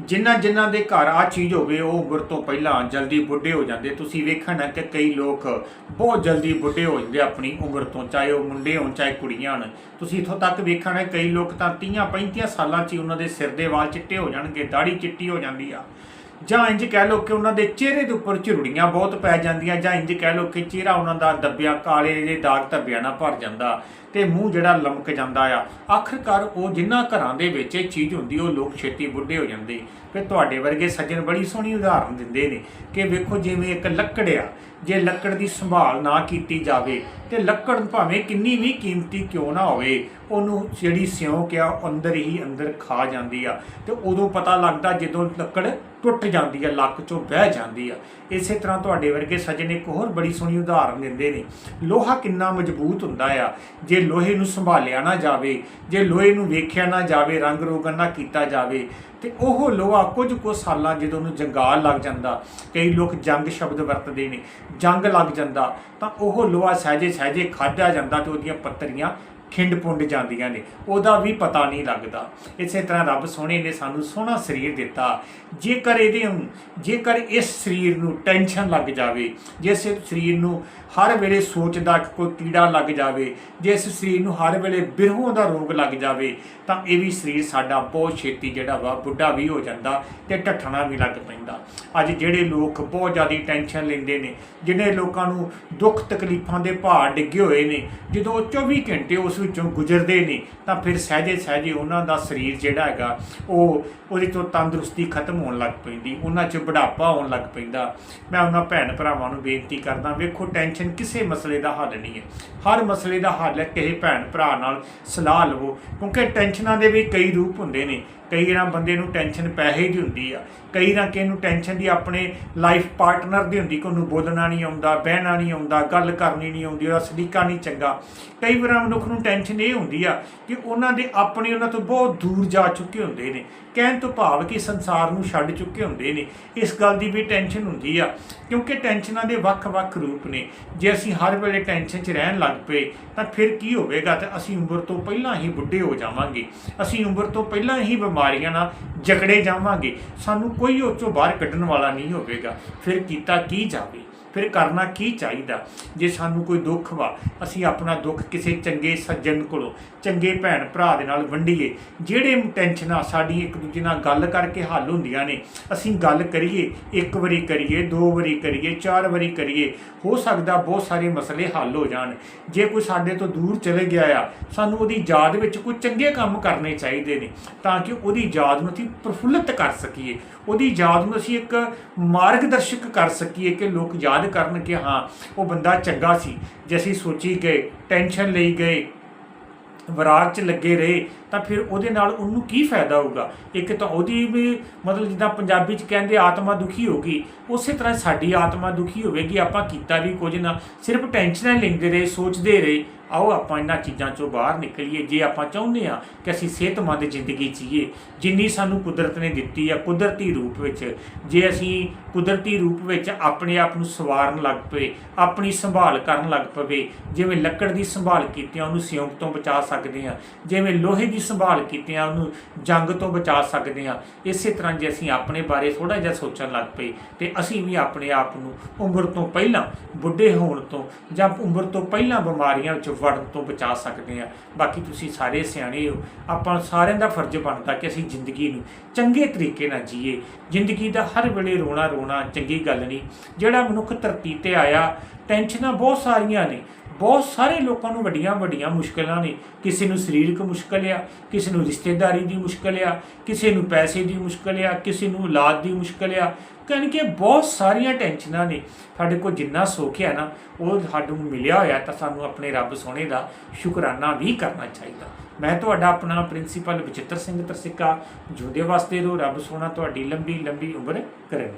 ਜਿਨ੍ਹਾਂ ਜਿਨ੍ਹਾਂ ਦੇ ਘਰ ਆ ਚੀਜ਼ ਹੋਵੇ, ਉਹ ਉਮਰ ਤੋਂ ਪਹਿਲਾਂ ਜਲਦੀ ਬੁੱਢੇ ਹੋ ਜਾਂਦੇ। ਤੁਸੀਂ ਵੇਖਣਾ ਕਿ ਕਈ ਲੋਕ ਬਹੁਤ ਜਲਦੀ ਬੁੱਢੇ ਹੋ ਜਾਂਦੇ ਆਪਣੀ ਉਮਰ ਤੋਂ, ਚਾਹੇ ਉਹ ਮੁੰਡੇ ਹੋਣ, ਚਾਹੇ ਕੁੜੀਆਂ ਹੋਣ। ਤੁਸੀਂ ਇਥੋਂ ਤੱਕ ਵੇਖਣਾ ਕਈ ਲੋਕ ਤਾਂ 30 35 ਸਾਲਾਂ 'ਚ ਹੀ ਉਹਨਾਂ ਦੇ ਸਿਰ ਦੇ ਵਾਲ ਚਿੱਟੇ ਹੋ ਜਾਣਗੇ ਦਾੜੀ ਚਿੱਟੀ ਹੋ ਜਾਂਦੀ ਆ। ਜਾਂ ਇੰਜ ਕਹਿ ਲਓ ਕਿ ਉਹਨਾਂ ਦੇ ਚਿਹਰੇ ਦੇ ਉੱਪਰ ਝੁਰੜੀਆਂ ਬਹੁਤ ਪੈ ਜਾਂਦੀਆਂ, ਜਾਂ ਇੰਜ ਕਹਿ ਲਓ ਕਿ ਚਿਹਰਾ ਉਹਨਾਂ ਦਾ ਦੱਬਿਆ, ਕਾਲੇ ਦੇ ਦਾਗ ਧੱਬਿਆਂ ਨਾਲ ਭਰ ਜਾਂਦਾ। ਤੇ ਮੂੰਹ ਜਿਹੜਾ ਲਮਕ ਜਾਂਦਾ ਆ। ਆਖਰਕਾਰ ਉਹ ਜਿਨ੍ਹਾਂ ਘਰਾਂ ਦੇ ਵਿੱਚ ਇਹ ਚੀਜ਼ ਹੁੰਦੀ, ਉਹ ਲੋਕ ਛੇਤੀ ਬੁੱਢੇ ਹੋ ਜਾਂਦੇ। ਫਿਰ ਤੁਹਾਡੇ ਵਰਗੇ ਸੱਜਣ ਬੜੀ ਸੋਹਣੀ ਉਦਾਹਰਨ ਦਿੰਦੇ ਨੇ ਕਿ ਵੇਖੋ ਜਿਵੇਂ ਇੱਕ ਲੱਕੜ ਆ, ਜੇ ਲੱਕੜ ਦੀ ਸੰਭਾਲ ਨਾ ਕੀਤੀ ਜਾਵੇ, ਤੇ ਲੱਕੜ ਭਾਵੇਂ ਕਿੰਨੀ ਵੀ ਕੀਮਤੀ ਕਿਉਂ ਨਾ ਹੋਵੇ, ਉਹਨੂੰ ਜਿਹੜੀ ਸਿਉਂਕ ਆ, ਉਹ ਅੰਦਰ ਹੀ ਅੰਦਰ ਖਾ ਜਾਂਦੀ ਆ। ਤੇ ਉਦੋਂ ਪਤਾ ਲੱਗਦਾ ਜਦੋਂ ਲੱਕੜ ਟੁੱਟ ਜਾਂਦੀ ਆ, ਲੱਕ ਚੋਂ ਬਹਿ ਜਾਂਦੀ ਆ। ਇਸੇ ਤਰ੍ਹਾਂ ਤੁਹਾਡੇ ਵਰਗੇ ਸੱਜਣ ਇੱਕ ਹੋਰ ਬੜੀ ਸੋਹਣੀ ਉਦਾਹਰਨ ਦਿੰਦੇ ਨੇ। ਲੋਹਾ ਕਿੰਨਾ ਮਜ਼ਬੂਤ ਹੁੰਦਾ ਆ। ਜੇ ਲੋਹੇ ਨੂੰ ਸੰਭਾਲਿਆ ਨਾ ਜਾਵੇ, ਜੇ ਲੋਹੇ ਨੂੰ ਵੇਖਿਆ ਨਾ ਜਾਵੇ, ਰੰਗ ਰੋਗਨ ਨਾ ਕੀਤਾ ਜਾਵੇ, ਤੇ ਉਹ ਲੋਹਾ ਕੁਝ ਕੁ ਸਾਲਾਂ ਜਦੋਂ ਉਹਨੂੰ ਜੰਗਾਲ ਲੱਗ ਜਾਂਦਾ, ਕਈ ਲੋਕ ਜੰਗ ਸ਼ਬਦ ਵਰਤਦੇ ਨੇ, ਜੰਗ ਲੱਗ ਜਾਂਦਾ, ਤਾਂ ਉਹ ਲੋਹਾ ਸਹਿਜੇ ਸਹਿਜੇ ਖਾਧਾ ਜਾਂਦਾ ਤੇ ਉਹਦੀਆਂ ਪੱਤਰੀਆਂ ਖਿੰਡ ਪੁੰਡ ਜਾਂਦੀਆਂ ਨੇ, ਉਹਦਾ ਵੀ ਪਤਾ ਨਹੀਂ ਲੱਗਦਾ। ਇਸੇ ਤਰ੍ਹਾਂ ਰੱਬ ਸੋਹਣੇ ਨੇ ਸਾਨੂੰ ਸੋਹਣਾ ਸਰੀਰ ਦਿੱਤਾ। ਜੇਕਰ ਇਹਦੇ ਜੇਕਰ ਇਸ ਸਰੀਰ ਨੂੰ ਟੈਨਸ਼ਨ ਲੱਗ ਜਾਵੇ ਜਿਸ ਸਰੀਰ ਨੂੰ ਹਰ ਵੇਲੇ ਸੋਚਦਾ ਕਿ ਕੋਈ ਕੀੜਾ ਲੱਗ ਜਾਵੇ ਜਿਸ ਸਰੀਰ ਨੂੰ ਹਰ ਵੇਲੇ ਬਿਰਹੋਂ ਦਾ ਰੋਗ ਲੱਗ ਜਾਵੇ, ਤਾਂ ਇਹ ਵੀ ਸਰੀਰ ਸਾਡਾ ਬਹੁਤ ਛੇਤੀ ਜਿਹੜਾ ਵਾ ਬੁੱਢਾ ਵੀ ਹੋ ਜਾਂਦਾ ਤੇ ਢੱਠਣਾ ਵੀ ਲੱਗ ਪੈਂਦਾ। ਅੱਜ ਜਿਹੜੇ ਲੋਕ ਬਹੁਤ ਜ਼ਿਆਦਾ ਟੈਨਸ਼ਨ ਲੈਂਦੇ ਨੇ ਜਿਹੜੇ ਲੋਕਾਂ ਨੂੰ ਦੁੱਖ ਤਕਲੀਫਾਂ ਦੇ ਭਾਰ ਡਿੱਗੇ ਹੋਏ ਨੇ, ਜਦੋਂ ਉਹ 24 ਘੰਟੇ ਉਸ ਵਿੱਚੋਂ ਗੁਜ਼ਰਦੇ ਨੇ, ਤਾਂ ਫਿਰ ਸਹਿਜੇ ਸਹਿਜੇ ਉਹਨਾਂ ਦਾ ਸਰੀਰ ਜਿਹੜਾ ਹੈਗਾ, ਉਹ ਉਹਦੇ ਤੋਂ ਤੰਦਰੁਸਤੀ ਖਤਮ ਹੋਣ ਲੱਗ ਪੈਂਦੀ, ਉਹਨਾਂ 'ਚ ਬੁਢਾਪਾ ਆਉਣ ਲੱਗ ਪੈਂਦਾ। ਮੈਂ ਉਹਨਾਂ ਭੈਣ ਭਰਾਵਾਂ ਨੂੰ ਬੇਨਤੀ ਕਰਦਾ, ਵੇਖੋ ਟੈਨਸ਼ਨ ਕਿਸੇ ਮਸਲੇ ਦਾ ਹੱਲ ਨਹੀਂ ਹੈ। ਹਰ ਮਸਲੇ ਦਾ ਹੱਲ ਹੈ, ਕਿਸੇ ਭੈਣ ਭਰਾ ਨਾਲ ਸਲਾਹ ਲਵੋ, ਕਿਉਂਕਿ ਟੈਨਸ਼ਨਾਂ ਦੇ ਵੀ ਕਈ ਰੂਪ ਹੁੰਦੇ ਨੇ। ਕਈ ਨਾ ਬੰਦੇ ਨੂੰ ਟੈਨਸ਼ਨ ਪੈਸੇ ਦੀ ਹੁੰਦੀ ਆ, ਕਈ ਨਾ ਕਿਸੇ ਨੂੰ ਟੈਨਸ਼ਨ ਦੀ ਆਪਣੇ ਲਾਈਫ ਪਾਰਟਨਰ ਦੀ ਹੁੰਦੀ ਕਿ ਉਹਨੂੰ ਬੋਲਣਾ ਨਹੀਂ ਆਉਂਦਾ, ਬਹਿਣਾ ਨਹੀਂ ਆਉਂਦਾ, ਗੱਲ ਕਰਨੀ ਨਹੀਂ ਆਉਂਦੀ, ਉਹਦਾ ਸਲੀਕਾ ਨਹੀਂ ਚੰਗਾ। ਕਈ ਵਾਰ ਮਨੁੱਖ ਨੂੰ ਟੈਨਸ਼ਨ ਇਹ ਹੁੰਦੀ ਆ ਕਿ ਉਹਨਾਂ ਦੇ ਆਪਣੇ ਉਹਨਾਂ ਤੋਂ ਬਹੁਤ ਦੂਰ ਜਾ ਚੁੱਕੇ ਹੁੰਦੇ ਨੇ, ਕਹਿਣ ਤੋਂ ਭਾਵ ਕਿ ਸੰਸਾਰ ਨੂੰ ਛੱਡ ਚੁੱਕੇ ਹੁੰਦੇ ਨੇ। ਇਸ ਗੱਲ ਦੀ ਵੀ ਟੈਨਸ਼ਨ ਹੁੰਦੀ ਆ, ਕਿਉਂਕਿ ਟੈਨਸ਼ਨਾਂ ਦੇ ਵੱਖ-ਵੱਖ ਰੂਪ ਨੇ। ਜੇ ਅਸੀਂ ਹਰ ਵੇਲੇ ਟੈਨਸ਼ਨ 'ਚ ਰਹਿਣ ਲੱਗ ਪਏ, ਤਾਂ ਫਿਰ ਕੀ ਹੋਵੇਗਾ? ਤੇ ਅਸੀਂ ਉਮਰ ਤੋਂ ਪਹਿਲਾਂ ਹੀ ਬੁੱਢੇ ਹੋ ਜਾਵਾਂਗੇ। ਅਸੀਂ ਉਮਰ ਤੋਂ ਪਹਿਲਾਂ ਹੀ ਬਿਮਾਰ ਬਿਮਾਰੀਆਂ ਨਾਲ ਜਕੜੇ ਜਾਵਾਂਗੇ। ਸਾਨੂੰ ਕੋਈ ਉਹ ਚੋਂ ਬਾਹਰ ਕੱਢਣ ਵਾਲਾ ਨਹੀਂ ਹੋਵੇਗਾ। ਫਿਰ ਕੀਤਾ ਕੀ ਜਾਵੇ? ਫਿਰ ਕਰਨਾ ਕੀ ਚਾਹੀਦਾ? ਜੇ ਸਾਨੂੰ ਕੋਈ ਦੁੱਖ ਵਾ, ਅਸੀਂ ਆਪਣਾ ਦੁੱਖ ਕਿਸੇ ਚੰਗੇ ਸੱਜਣ ਕੋਲੋਂ, ਚੰਗੇ ਭੈਣ ਭਰਾ ਦੇ ਨਾਲ ਵੰਡੀਏ। ਜਿਹੜੇ ਟੈਨਸ਼ਨਾਂ ਸਾਡੀ ਇੱਕ ਦੂਜੇ ਨਾਲ ਗੱਲ ਕਰਕੇ ਹੱਲ ਹੁੰਦੀਆਂ ਨੇ, ਅਸੀਂ ਗੱਲ ਕਰੀਏ, ਇੱਕ ਵਾਰੀ ਕਰੀਏ, ਦੋ ਵਾਰੀ ਕਰੀਏ, ਚਾਰ ਵਾਰੀ ਕਰੀਏ, ਹੋ ਸਕਦਾ ਬਹੁਤ ਸਾਰੇ ਮਸਲੇ ਹੱਲ ਹੋ ਜਾਣ। ਜੇ ਕੋਈ ਸਾਡੇ ਤੋਂ ਦੂਰ ਚਲੇ ਗਿਆ ਆ, ਸਾਨੂੰ ਉਹਦੀ ਯਾਦ ਵਿੱਚ ਕੋਈ ਚੰਗੇ ਕੰਮ ਕਰਨੇ ਚਾਹੀਦੇ ਨੇ, ਤਾਂ ਕਿ ਉਹਦੀ ਯਾਦ ਨੂੰ ਅਸੀਂ ਪ੍ਰਫੁੱਲਤ ਕਰ ਸਕੀਏ। ਉਹਦੀ ਯਾਦ ਨੂੰ ਅਸੀਂ ਇੱਕ ਮਾਰਗਦਰਸ਼ਕ ਕਰ ਸਕੀਏ ਕਿ ਲੋਕ ਯਾਦ ਕਰਨ ਕਿ ਹਾਂ, ਉਹ ਬੰਦਾ ਚੰਗਾ ਸੀ। ਜੇ ਅਸੀਂ ਸੋਚੀ ਗਏ, ਟੈਨਸ਼ਨ ਲਈ ਗਏ, ਵਿਰਾਗ 'ਚ ਲੱਗੇ ਰਹੇ, ਤਾਂ ਫਿਰ ਉਹਦੇ ਨਾਲ ਉਹਨੂੰ ਕੀ ਫਾਇਦਾ ਹੋਊਗਾ? ਇੱਕ ਤਾਂ ਉਹਦੀ ਵੀ ਮਤਲਬ ਜਿੱਦਾਂ ਪੰਜਾਬੀ 'ਚ ਕਹਿੰਦੇ ਆਤਮਾ ਦੁਖੀ ਹੋਗੀ ਉਸੇ ਤਰ੍ਹਾਂ ਸਾਡੀ ਆਤਮਾ ਦੁਖੀ ਹੋਵੇਗੀ, ਆਪਾਂ ਕੀਤਾ ਵੀ ਕੁਝ ਨਾ। ਸਿਰਫ ਟੈਨਸ਼ਨਾਂ ਲੈਂਦੇ ਰਹੇ, ਸੋਚਦੇ ਰਹੇ। ਆਓ ਆਪਾਂ ਇਹਨਾਂ ਚੀਜ਼ਾਂ ਚੋਂ ਬਾਹਰ ਨਿਕਲੀਏ, ਜੇ ਆਪਾਂ ਚਾਹੁੰਦੇ ਆ ਕਿ ਅਸੀਂ ਸਿਹਤਮੰਦ ਜ਼ਿੰਦਗੀ ਜੀਏ, ਜਿੰਨੀ ਸਾਨੂੰ ਕੁਦਰਤ ਨੇ ਦਿੱਤੀ ਆ ਕੁਦਰਤੀ ਰੂਪ ਵਿੱਚ, ਜੇ ਅਸੀਂ ਕੁਦਰਤੀ ਰੂਪ ਵਿੱਚ ਆਪਣੇ ਆਪ ਨੂੰ ਸਵਾਰਨ ਲੱਗ ਪਏ, ਆਪਣੀ ਸੰਭਾਲ ਕਰਨ ਲੱਗ ਪਵੇ, ਜਿਵੇਂ ਲੱਕੜ ਦੀ ਸੰਭਾਲ ਕੀਤੀ ਕੀਤਿਆਂ ਉਹਨੂੰ ਸਿਉਂਕ ਤੋਂ ਬਚਾ ਸਕਦੇ ਆ ਜਿਵੇਂ ਲੋਹੇ ਦੀ ਸੰਭਾਲ ਕੀਤੀ ਆ, ਉਹਨੂੰ ਜੰਗ ਤੋਂ ਬਚਾ ਸਕਦੇ ਆ ਇਸੇ ਤਰ੍ਹਾਂ ਜੇ ਅਸੀਂ ਆਪਣੇ ਬਾਰੇ ਥੋੜਾ ਜਿਹਾ ਸੋਚਣ ਲੱਗ ਪਏ, ਤੇ ਅਸੀਂ ਵੀ ਆਪਣੇ ਆਪ ਨੂੰ ਉਮਰ ਤੋਂ ਪਹਿਲਾਂ, ਬੁੱਢੇ ਹੋਣ ਤੋਂ ਜਾਂ ਉਮਰ ਤੋਂ ਪਹਿਲਾਂ ਬਿਮਾਰੀਆਂ ਵਿੱਚੋਂ ਵੜਨ ਤੋਂ ਬਚਾ ਸਕਦੇ ਆ ਬਾਕੀ ਤੁਸੀਂ ਸਾਰੇ ਸਿਆਣੇ ਹੋ। ਆਪਾਂ ਸਾਰਿਆਂ ਦਾ ਫਰਜ਼ ਬਣਦਾ ਕਿ ਅਸੀਂ ਜ਼ਿੰਦਗੀ ਨੂੰ ਚੰਗੇ ਤਰੀਕੇ ਨਾਲ ਜੀਏ। ਜ਼ਿੰਦਗੀ ਦਾ ਹਰ ਵੇਲੇ ਰੋਣਾ ਰੋਣਾ ਚੰਗੀ ਗੱਲ ਨਹੀਂ। ਜਿਹੜਾ ਮਨੁੱਖ ਧਰਤੀ ਤੇ ਆਇਆ ਟੈਨਸ਼ਨਾਂ ਬਹੁਤ ਸਾਰੀਆਂ ਨੇ। ਬਹੁਤ ਸਾਰੇ ਲੋਕਾਂ ਨੂੰ ਵੱਡੀਆਂ ਵੱਡੀਆਂ ਮੁਸ਼ਕਲਾਂ ਨੇ। ਕਿਸੇ ਨੂੰ ਸਰੀਰਕ ਮੁਸ਼ਕਲ ਆ, ਕਿਸੇ ਨੂੰ ਰਿਸ਼ਤੇਦਾਰੀ ਦੀ ਮੁਸ਼ਕਲ ਆ, ਕਿਸੇ ਨੂੰ ਪੈਸੇ ਦੀ ਮੁਸ਼ਕਲ ਆ, ਕਿਸੇ ਨੂੰ ਔਲਾਦ ਦੀ ਮੁਸ਼ਕਲ ਆ। ਕਹਿਣ ਕਿ ਬਹੁਤ ਸਾਰੀਆਂ ਟੈਨਸ਼ਨਾਂ ਨੇ। ਸਾਡੇ ਕੋਲ ਜਿੰਨਾ ਸੁੱਖ ਹੈ ਨਾ, ਉਹ ਸਾਨੂੰ ਮਿਲਿਆ ਹੋਇਆ ਤਾਂ ਸਾਨੂੰ ਆਪਣੇ ਰੱਬ ਸੋਹਣੇ ਦਾ ਸ਼ੁਕਰਾਨਾ ਵੀ ਕਰਨਾ ਚਾਹੀਦਾ। ਮੈਂ ਤੁਹਾਡਾ ਆਪਣਾ ਪ੍ਰਿੰਸੀਪਲ ਬਚਿੱਤਰ ਸਿੰਘ ਤਰਸਿੱਕਾ ਜੋਦੇ ਵਾਸਤੇ ਰੋ, ਰੱਬ ਸੋਹਣਾ ਤੁਹਾਡੀ ਲੰਬੀ ਲੰਬੀ ਉਮਰ ਕਰੇ।